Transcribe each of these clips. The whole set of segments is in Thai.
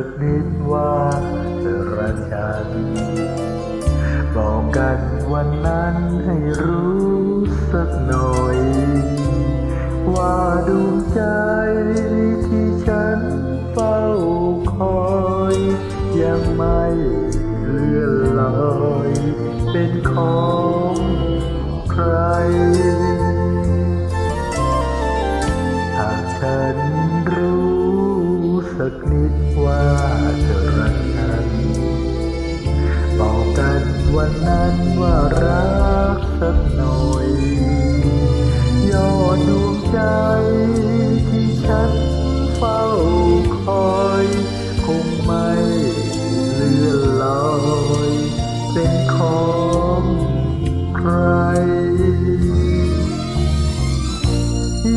ักนิดว่าเธอรักฉัน บอกกันวันนั้นให้รู้สักหน่อย ว่าดูใจ เป็นของใคร หากฉันรู้สักนิดว่าเธอรักฉัน บอกกันวันนั้นว่ารักสักหน่อย ยอดดวงใจ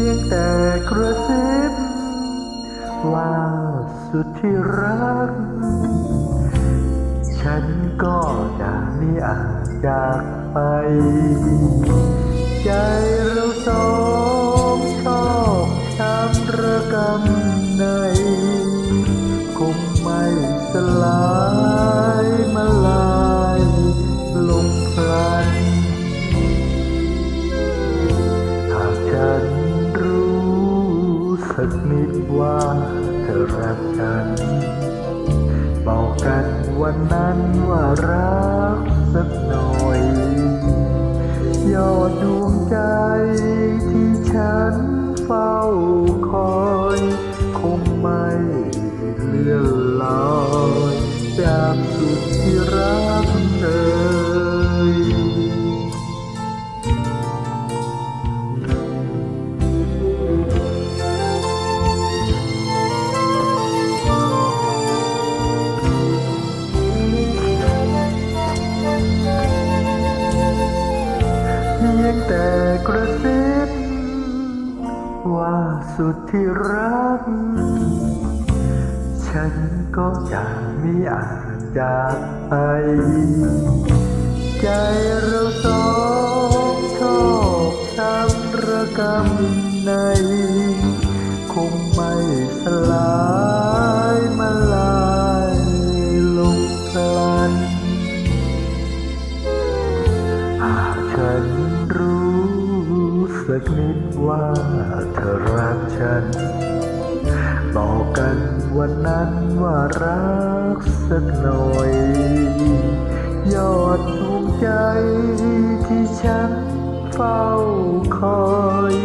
ยงแต่กระซิบว่าสุดที่รัก ฉันก็จะไม่อาจจากไป ใจเราสองชอบช้ำระกำใน คงไม่สลาย เธอรักฉัน บอกกันวันนั้นว่ารักสักหน่อย ยอดดวงใจที่ฉันเฝ้าคอย คงไม่เลื่อนลอย ว่าสุดที่รัก ฉันก็จะไม่อาจจากไปใจเราสองชอบช้ำระกำใน คงไม่สลายมาลายลงพลัน หากฉันรู้สักนิด ว่าเธอรักฉัน บอกกันวันนั้นว่ารักสักหน่อย ยอดดวงใจที่ฉันเฝ้าคอย